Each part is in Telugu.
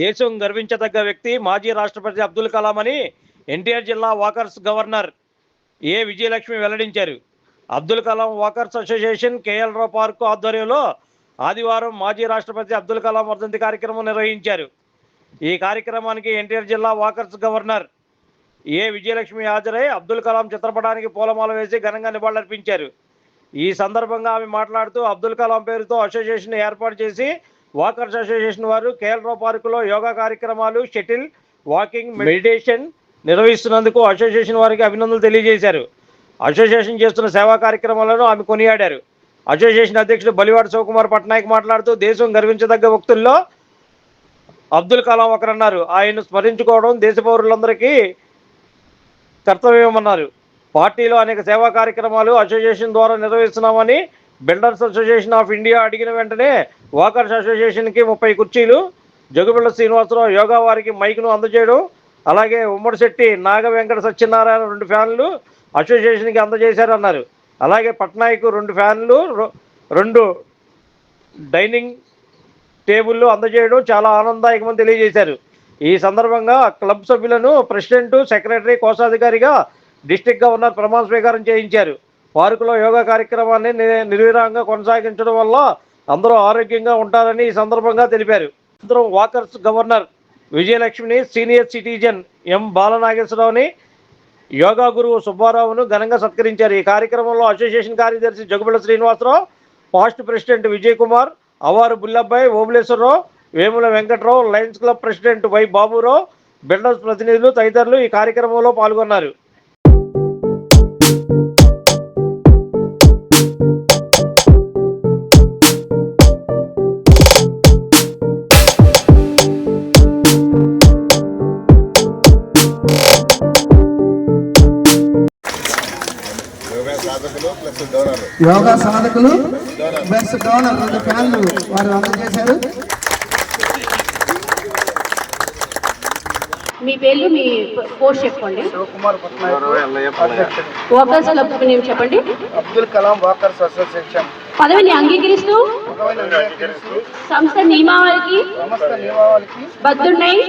దేశం గర్వించదగ్గ వ్యక్తి మాజీ రాష్ట్రపతి అబ్దుల్ కలాం అని ఎన్టీఆర్ జిల్లా వాకర్స్ గవర్నర్ ఏ విజయలక్ష్మి వెల్లడించారు. Abdul Kalam walkers association KL Rao park ఆధ్వర్యంలో ఆదివారం మాజీ రాష్ట్రపతి అబ్దుల్ కలాం వర్ధంతి కార్యక్రమం నిర్వహించారు. ఈ కార్యక్రమానికి ఎన్టీఆర్ జిల్లా వాకర్స్ గవర్నర్ ఏ విజయలక్ష్మి హాజరై అబ్దుల్ కలాం చిత్రపటానికి పూలమాల వేసి ఘనంగా నివాళులర్పించారు. ఈ సందర్భంగా ఆమె మాట్లాడుతూ అబ్దుల్ కలాం పేరుతో అసోసియేషన్ ఏర్పాటు చేసి వాకర్స్ అసోసియేషన్ వారు కేఎల్రావు పార్కులో యోగా కార్యక్రమాలు షటిల్ వాకింగ్ మెడిటేషన్ నిర్వహిస్తున్నందుకు అసోసియేషన్ వారికి అభినందనలు తెలియజేశారు. అసోసియేషన్ చేస్తున్న సేవా కార్యక్రమాలను ఆమె కొనియాడారు. అసోసియేషన్ అధ్యక్షుడు బలివాడ శివకుమార్ పట్నాయక్ మాట్లాడుతూ దేశం గర్వించదగ్గ వ్యక్తుల్లో అబ్దుల్ కలాం ఒకరన్నారు. ఆయన్ను స్మరించుకోవడం దేశ పౌరులందరికీ కర్తవ్యమన్నారు. పార్టీలో అనేక సేవా కార్యక్రమాలు అసోసియేషన్ ద్వారా నిర్వహిస్తున్నామని బిల్డర్స్ అసోసియేషన్ ఆఫ్ ఇండియా అడిగిన వెంటనే వాకర్స్ అసోసియేషన్కి ముప్పై కుర్చీలు జగుబిళ్ళ శ్రీనివాసరావు యోగా వారికి మైక్ను అందజేయడం అలాగే ఉమ్మడి శెట్టి నాగ వెంకట సత్యనారాయణ రెండు ఫ్యాన్లు అసోసియేషన్కి అందజేశారన్నారు. అలాగే పట్నాయక్ రెండు ఫ్యాన్లు రొ- రెండు డైనింగ్ టేబుల్లు అందజేయడం చాలా ఆనందదాయకమని తెలియజేశారు. ఈ సందర్భంగా క్లబ్ సభ్యులను ప్రెసిడెంట్ సెక్రటరీ కోశాధికారిగా డిస్టిక్ గవర్నర్ ప్రమాణ స్వీకారం చేయించారు. పార్కులో యోగా కార్యక్రమాన్ని నిర్విరామంగా కొనసాగించడం వల్ల అందరూ ఆరోగ్యంగా ఉంటారని ఈ సందర్భంగా తెలిపారు. అందరూ వాకర్స్ గవర్నర్ విజయలక్ష్మిని సీనియర్ సిటిజన్ ఎం బాలనాగేశ్వరరావుని యోగా గురువు సుబ్బారావును ఘనంగా సత్కరించారు. ఈ కార్యక్రమంలో అసోసియేషన్ కార్యదర్శి Jagubilla Srinivasarao past president Vijay Kumar Avaru Bullabbayi Obuleswararao Vemula Venkatrao lions club president Y Baburao builders ప్రతినిధులు తదితరులు ఈ కార్యక్రమంలో పాల్గొన్నారు. యోగా సాధకులు ప్లస్ డోనర్ రెండు ఫ్యాన్లు వారు అందజేశారు మీ పేర్లు మీ పోస్ట్ చెప్పండి. వర్కర్స్ క్లబ్ నేమ్ చెప్పండి. Abdul Kalam walkers association. పదవిని అంగీకరిస్తూ సంస్థ నియమావళికి బద్దున్నాయి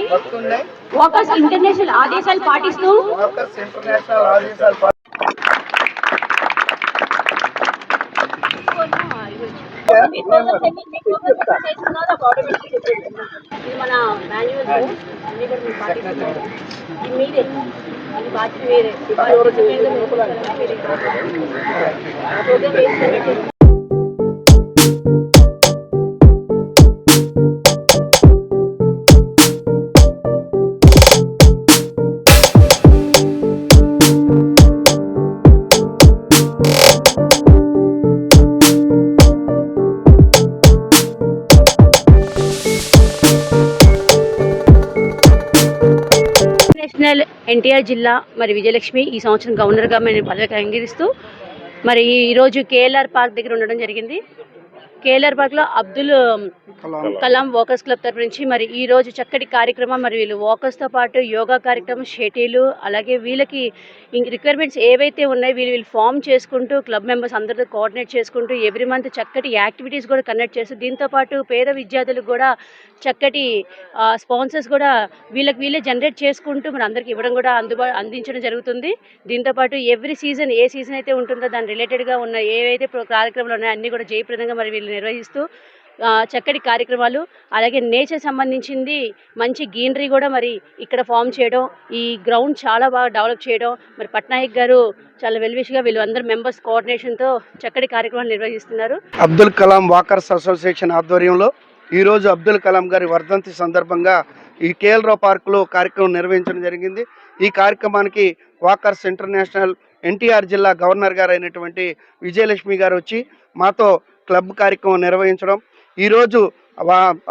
వర్కర్స్ ఇంటర్నేషనల్ ఆదేశాలు పాటిస్తూ వాకర్స్ ఇంటర్నేషనల్ ఆదేశాలు పాటి- ఇది మన మాన్యువల్ అన్ని కూడా మీరు పాటిస్తున్నారు ఇది మీరే బాధ్యత వేరే ప్రోగ్రామ్ నేషనల్ ఎన్టీఆర్ జిల్లా మరి విజయలక్ష్మి ఈ సంవత్సరం గవర్నర్గా మేము పదవికి అంగీకరిస్తూ మరి ఈరోజు కేఎల్ఆర్ పార్క్ దగ్గర ఉండడం జరిగింది. కేఎల్ఆర్ పార్క్లో అబ్దుల్ కలాం. వాకర్స్ క్లబ్ తరపు నుంచి మరి ఈ రోజు చక్కటి కార్యక్రమం మరి వీళ్ళు వాకర్స్తో పాటు యోగా కార్యక్రమం షటిలు అలాగే వీళ్ళకి ఇంక రిక్వైర్మెంట్స్ ఏవైతే ఉన్నాయో వీళ్ళు వీళ్ళు ఫామ్ చేసుకుంటూ క్లబ్ మెంబర్స్ అందరితో కోఆర్డినేట్ చేసుకుంటూ ఎవ్రీ మంత్ చక్కటి యాక్టివిటీస్ కూడా కండక్ట్ చేస్తూ దీంతో పాటు పేద విద్యార్థులకు కూడా చక్కటి స్పాన్సర్స్ కూడా వీళ్ళకి వీళ్ళే జనరేట్ చేసుకుంటూ మరి అందరికి ఇవ్వడం కూడా అందుబా అందించడం జరుగుతుంది. దీంతో పాటు ఎవ్రీ సీజన్ ఏ సీజన్ అయితే ఉంటుందో దాని రిలేటెడ్గా ఉన్న ఏవైతే కార్యక్రమాలు ఉన్నాయో అన్నీ కూడా జయప్రదంగా మరి వీళ్ళు నిర్వహిస్తూ చక్కటి కార్యక్రమాలు అలాగే నేచర్ సంబంధించింది మంచి గ్రీనరీ కూడా మరి ఇక్కడ ఫామ్ చేయడం ఈ గ్రౌండ్ చాలా బాగా డెవలప్ చేయడం. మరి పట్నాయక్ గారు చాలా వెల్విష్గా వీళ్ళు మెంబర్స్ కోఆర్డినేషన్తో చక్కటి కార్యక్రమాలు నిర్వహిస్తున్నారు. అబ్దుల్ కలాం వాకర్స్ అసోసియేషన్ ఆధ్వర్యంలో ఈరోజు అబ్దుల్ కలాం గారి వర్ధంతి సందర్భంగా ఈ కేఎల్రావు పార్కులో కార్యక్రమం నిర్వహించడం జరిగింది. ఈ కార్యక్రమానికి వాకర్స్ ఇంటర్నేషనల్ ఎన్టీఆర్ జిల్లా గవర్నర్ గారు అయినటువంటి విజయలక్ష్మి గారు వచ్చి మాతో క్లబ్ కార్యక్రమం నిర్వహించడం ఈరోజు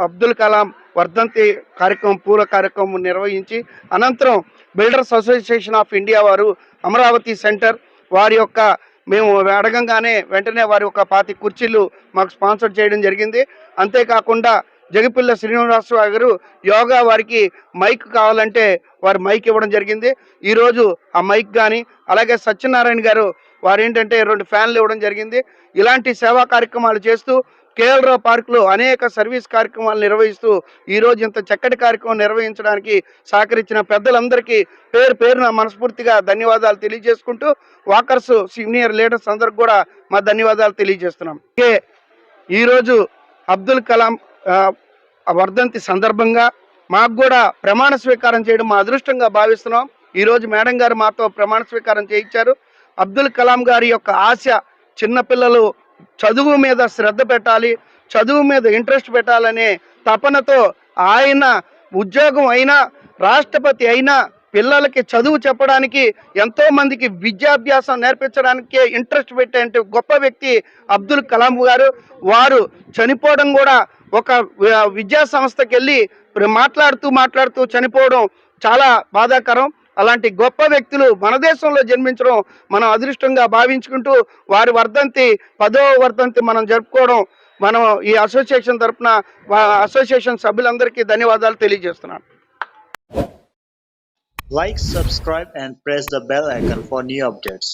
అబ్దుల్ కలాం వర్ధంతి కార్యక్రమం పూర్వ కార్యక్రమం నిర్వహించి అనంతరం బిల్డర్స్ అసోసియేషన్ ఆఫ్ ఇండియా వారు అమరావతి సెంటర్ వారి యొక్క మేము అడగంగానే వెంటనే వారి ఒక పాతి కుర్చీలు మాకు స్పాన్సర్ చేయడం జరిగింది. అంతేకాకుండా జగిపిల్ల శ్రీనివాసరావు గారు యోగా వారికి మైక్ కావాలంటే వారు మైక్ ఇవ్వడం జరిగింది. ఈరోజు ఆ మైక్ కానీ అలాగే సత్యనారాయణ గారు వారు ఏంటంటే రెండు ఫ్యాన్లు ఇవ్వడం జరిగింది. ఇలాంటి సేవా కార్యక్రమాలు చేస్తూ కేఎల్రావు పార్కులో అనేక సర్వీస్ కార్యక్రమాలు నిర్వహిస్తూ ఈరోజు ఇంత చక్కటి కార్యక్రమం నిర్వహించడానికి సహకరించిన పెద్దలందరికీ పేరు పేరున మనస్ఫూర్తిగా ధన్యవాదాలు తెలియజేసుకుంటూ వాకర్స్ సీనియర్ లీడర్స్ అందరికి కూడా మా ధన్యవాదాలు తెలియజేస్తున్నాం. ఈరోజు అబ్దుల్ కలాం వర్ధంతి సందర్భంగా మాకు కూడా ప్రమాణ స్వీకారం చేయడం మా అదృష్టంగా భావిస్తున్నాం. ఈరోజు మేడం గారు మాతో ప్రమాణ స్వీకారం చేయించారు. అబ్దుల్ కలాం గారి యొక్క ఆశ చిన్నపిల్లలు చదువు మీద శ్రద్ధ పెట్టాలి చదువు మీద ఇంట్రెస్ట్ పెట్టాలనే తపనతో ఆయన ఉద్యోగం అయినా రాష్ట్రపతి అయినా పిల్లలకి చదువు చెప్పడానికి ఎంతో మందికి విద్యాభ్యాసం నేర్పించడానికి ఇంట్రెస్ట్ పెట్టే గొప్ప వ్యక్తి అబ్దుల్ కలాం గారు. వారు చనిపోవడం కూడా ఒక విద్యా సంస్థకి వెళ్ళి మాట్లాడుతూ మాట్లాడుతూ చనిపోవడం చాలా బాధాకరం. అలాంటి గొప్ప వ్యక్తులు మన దేశంలో జన్మించడం మనం అదృష్టంగా భావించుకుంటూ వారి వర్ధంతి పదో వర్ధంతి మనం జరుపుకోవడం మనం ఈ అసోసియేషన్ తరఫున అసోసియేషన్ సభ్యులందరికీ ధన్యవాదాలు తెలియజేస్తున్నాను. Like subscribe and press the bell icon for new updates